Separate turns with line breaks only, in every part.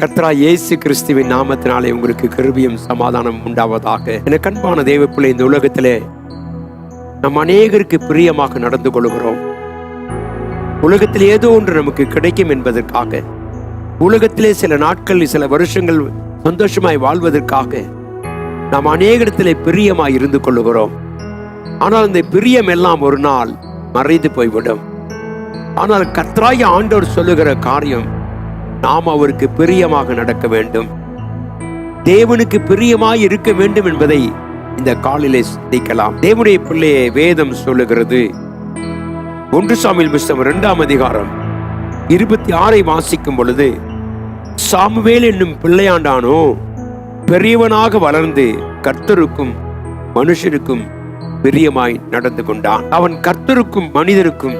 கத்ரா இயேசு கிறிஸ்துவின் நாமத்தினாலே உங்களுக்கு கிருபியும் சமாதானம் உண்டாவதாக. என கண்பான தேவப்பிள்ளை இந்த உலகத்திலே நம் அநேகருக்கு பிரியமாக நடந்து கொள்கிறோம். உலகத்தில் ஏதோ ஒன்று நமக்கு கிடைக்கும் என்பதற்காக உலகத்திலே சில நாட்கள் சில வருஷங்கள் சந்தோஷமாய் வாழ்வதற்காக நாம் அநேகத்திலே பிரியமாய் இருந்து கொள்ளுகிறோம். ஆனால் இந்த பிரியம் எல்லாம் ஒரு நாள் மறைந்து போய்விடும். ஆனால் கத்ராய ஆண்டவர் சொல்லுகிற காரியம் நாம் அவருக்கு பிரியமாக நடக்க வேண்டும். தேவனுக்கு பிரியமாய் இருக்க வேண்டும் என்பதை இந்த காலிலே சிந்திக்கலாம். தேவனுடைய பிள்ளையை வேதம் சொல்லுகிறது. ஒன்று சாமியில் புஸ்தம் இரண்டாம் அதிகாரம் இருபத்தி ஆறை வாசிக்கும் பொழுது சாமுவேல் என்னும் பிள்ளையாண்டானோ பெரியவனாக வளர்ந்து கர்த்தருக்கும் மனுஷருக்கும் பிரியமாய் நடந்து கொண்டான். அவன் கர்த்தருக்கும் மனிதருக்கும்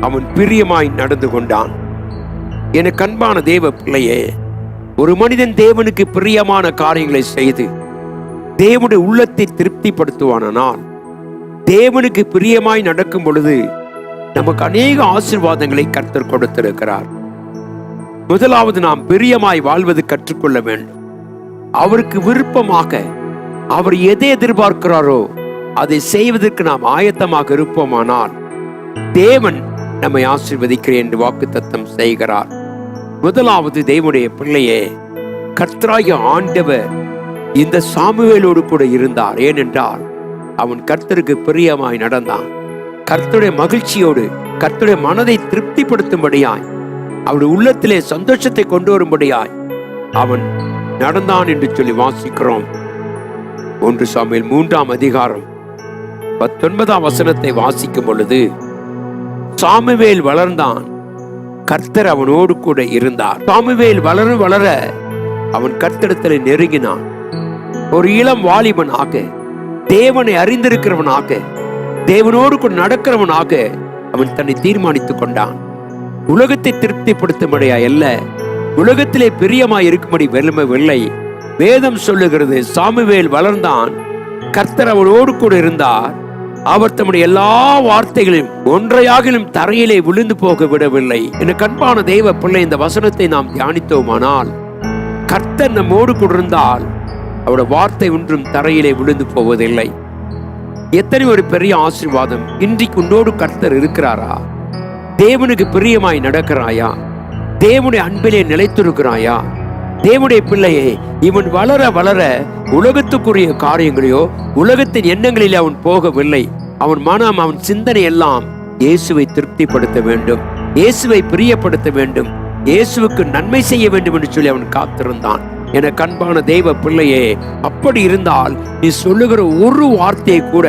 அவன் பிரியமாய் நடந்து கொண்டான். எனக்கு அன்பான தேவ பிள்ளையே ஒரு மனிதன் தேவனுக்கு பிரியமான காரியங்களை செய்து தேவனுடைய உள்ளத்தை திருப்திப்படுத்துவானால் தேவனுக்கு பிரியமாய் நடக்கும் பொழுது நமக்கு அநேக ஆசிர்வாதங்களை கர்த்தர் கொடுத்திருக்கிறார். முதலாவது நாம் பிரியமாய் வாழ்வது கற்றுக்கொள்ள வேண்டும். அவருக்கு விருப்பமாக அவர் எதை எதிர்பார்க்கிறாரோ அதை செய்வதற்கு நாம் ஆயத்தமாக இருப்போமானால் தேவன் நம்மை ஆசிர்வதிக்கிறேன் என்று வாக்குத்தத்தம் செய்கிறார். முதலாவது தேவனுடைய பிள்ளையே கர்த்தராகிய ஆண்டவர் இந்த சாமுவேலோடு கூட இருந்தார். ஏனென்றால் அவன் கர்த்தருக்கு பிரியமாய் நடந்தான். கர்த்தருடைய மகிழ்ச்சியோடு கர்த்தருடைய மனதை திருப்திப்படுத்தும்படியாய் அவருடைய உள்ளத்திலே சந்தோஷத்தை கொண்டு வரும்படியாய் அவன் நடந்தான் என்று சொல்லி வாசிக்கிறோம். ஒன்று சாமியில் மூன்றாம் அதிகாரம் பத்தொன்பதாம் வசனத்தை வாசிக்கும் பொழுது சாமுவேல் வளர்ந்தான். கர்த்தர் அவனோடு கூட இருந்தார். சாமுவேல் வளர வளர அவன் கர்த்தடத்தில் நெருங்கினான். ஒரு இளம் வாலிபனாக தேவனை அறிந்திருக்கிறவனாக தேவனோடு கூட நடக்கிறவனாக அவன் தன்னை தீர்மானித்துக் கொண்டான். உலகத்தை திருப்திப்படுத்தும்படியா அல்ல உலகத்திலே பிரியமாய் இருக்கும்படி வெறுமவில்லை வேதம் சொல்லுகிறது சாமுவேல் வளர்ந்தான் கர்த்தர் அவனோடு கூட இருந்தார். அவர் தம்முடைய எல்லா வார்த்தைகளையும் ஒன்றையாகிலும் தரையிலே விழுந்து போக விடவில்லை. என கண்பான தெய்வ பிள்ளை இந்த வசனத்தை நாம் தியானித்தோமானால் கர்த்தர் நம்மோடு கூட இருந்தால் அவருடைய வார்த்தை ஒன்றும் தரையிலே விழுந்து போவதில்லை. எத்தனை ஒரு பெரிய ஆசீர்வாதம். இன்றைக்கு உன்னோடு கர்த்தர் இருக்கிறாரா? தேவனுக்கு பிரியமாய் நடக்கிறாயா? தேவனுடைய அன்பிலே நிலைத்திருக்கிறாயா? தேவனுடைய பிள்ளையே இவன் வளர வளர உலகத்துக்குரிய காரியங்களையோ உலகத்தின் எண்ணங்களில் அவன் போகவில்லை. அவன் மனம் அவன் சிந்தனை எல்லாம் இயேசுவை திருப்திப்படுத்த வேண்டும். இயேசுவை பிரியப்படுத்த வேண்டும். இயேசுவுக்கு நன்மை செய்ய வேண்டும் என்று சொல்லி அவன் காத்திருந்தான். என கண்பான தெய்வ பிள்ளையே அப்படி இருந்தால் நீ சொல்லுகிற ஒரு வார்த்தையை கூட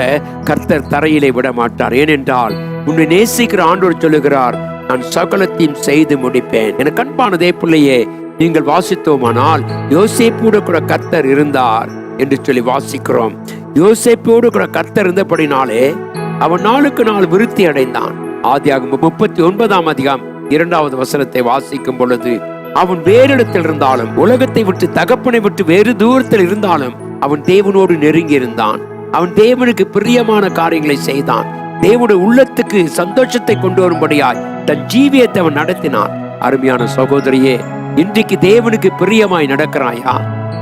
கர்த்தர் தரையிலே விட மாட்டார் ஏனென்றால் உன்னை நேசிக்கிற ஆண்டோர் சொல்லுகிறார் நான் சகலத்தையும் செய்து முடிப்பேன். என கண்பானதே பிள்ளையே நீங்கள் வாசித்தோமானால் யோசேப்போடு கூட கர்த்தர் இருந்தார் என்று சொல்லி வாசிக்கிறோம். யோசேப்போடு கூட கர்த்தர் இருந்தபடினாலே அவன் நாளுக்கு நாள் விருத்தி அடைந்தான். ஆதியாக முப்பத்தி ஒன்பதாம் அதிகம் இரண்டாவது வசனத்தை வாசிக்கும் பொழுது அவன் வேறு இடத்தில் இருந்தாலும் உலகத்தை விட்டு தகப்பனை விட்டு வேறு தூரத்தில் இருந்தாலும் அவன் தேவனோடு நெருங்கி இருந்தான். அவன் தேவனுக்கு பிரியமான காரியங்களை செய்தான். தேவனுடைய உள்ளத்துக்கு சந்தோஷத்தை கொண்டு வரும்படியாய் தன் ஜீவியத்தை அவன் நடத்தினான். அருமையான சகோதரியே இன்றைக்கு தேவனுக்கு பிரியமாய் நடக்கிறாயா?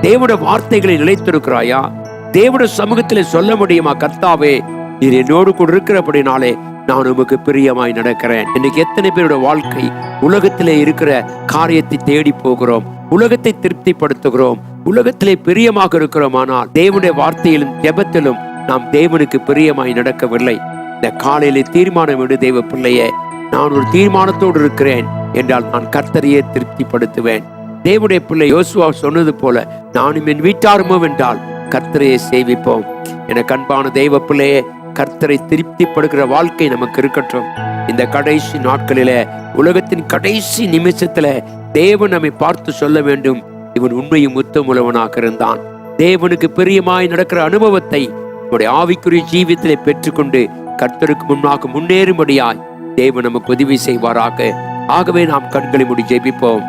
தேவனுடைய வார்த்தைகளை நிலைத்திருக்கிறாயா? தேவனுடைய சமூகத்தில் சொல்ல முடியுமா கர்த்தாவே நீர் என்னோடு கூட இருக்கிறபடினாலே நான் உமக்கு பிரியமாய் நடக்கிறேன். இன்னைக்கு எத்தனை பேரோட வாழ்க்கை உலகத்திலே இருக்கிற காரியத்தை தேடி போகிறோம் உலகத்தை திருப்திப்படுத்துகிறோம் உலகத்திலே பிரியமாக இருக்கிறோம். ஆனால் தேவனுடைய வார்த்தையிலும் ஜெபத்திலும் நாம் தேவனுக்கு பிரியமாய் நடக்கவில்லை. இந்த காலையிலே தீர்மானம் விடு தேவ பிள்ளையே நான் ஒரு தீர்மானத்தோடு இருக்கிறேன். என்றால் நான் கர்த்தரையே திருப்திப்படுத்துவேன். தேவனுடைய பிள்ளை யோசுவா சொன்னது போல நானும் என் வீட்டாருமோ என்றால் கர்த்தரையே சேவிப்போம். என கண்பான தெய்வ பிள்ளையே கர்த்தரை திருப்திப்படுகிற வாழ்க்கை நமக்கு இருக்கட்டும். இந்த கடைசி நாட்களில உலகத்தின் கடைசி நிமிஷத்துல தேவன் நம்மை பார்த்து சொல்ல வேண்டும். இவன் உண்மையும் முத்தமுழவனாக இருந்தான். தேவனுக்கு பிரியமாய் நடக்கிற அனுபவத்தை நம்முடைய ஆவிக்குரிய ஜீவியத்திலே பெற்றுக்கொண்டு கர்த்தருக்கு முன்னாக முன்னேறும்படியாய் தேவன் நமக்கு உதவி செய்வாராக. ஆகவே நாம் கண்களை முடி ஜெபிப்போம்.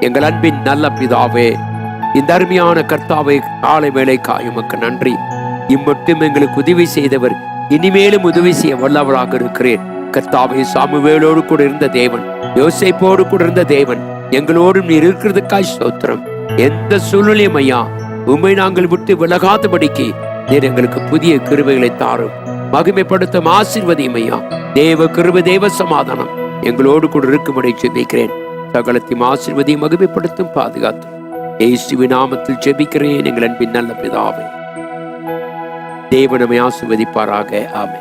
எங்கள் அன்பின் நல்ல பிதாவே இந்த அருமையான கர்த்தாவை காலை வேலை காயமக்கு நன்றி. இம்மட்டும் எங்களுக்கு உதவி செய்தவர் இனிமேலும் உதவி செய்ய வல்லவராக இருக்கிறேன் கர்த்தாவை சாமுவேலோடு கூட இருந்த தேவன் யோசிப்போடு கூட இருந்த தேவன் எங்களோடும் நீர் இருக்கிறதுக்காய் சோத்திரம் எந்த சூழ்நிலையும் ஐயா உண்மை நாங்கள் விட்டு விலகாதபடிக்கு நீர் எங்களுக்கு புதிய கிருவைகளை தாரும். மகிமைப்படுத்தும் ஆசிர்வதியும் ஐயா. தேவ கிருபை தேவ சமாதானம். எங்களோடு கூட இருக்கும்படி ஜெபிக்கிறேன். சகலத்தையும் ஆசிர்வதையும் மகிமைப்படுத்தும் பாதுகாத்தும் இயேசுவின் நாமத்தில் ஜெபிக்கிறேன் எங்கள் அன்பின் நல்ல பிதாவே. தேவனமை ஆசிர்வதிப்பாராக. ஆமை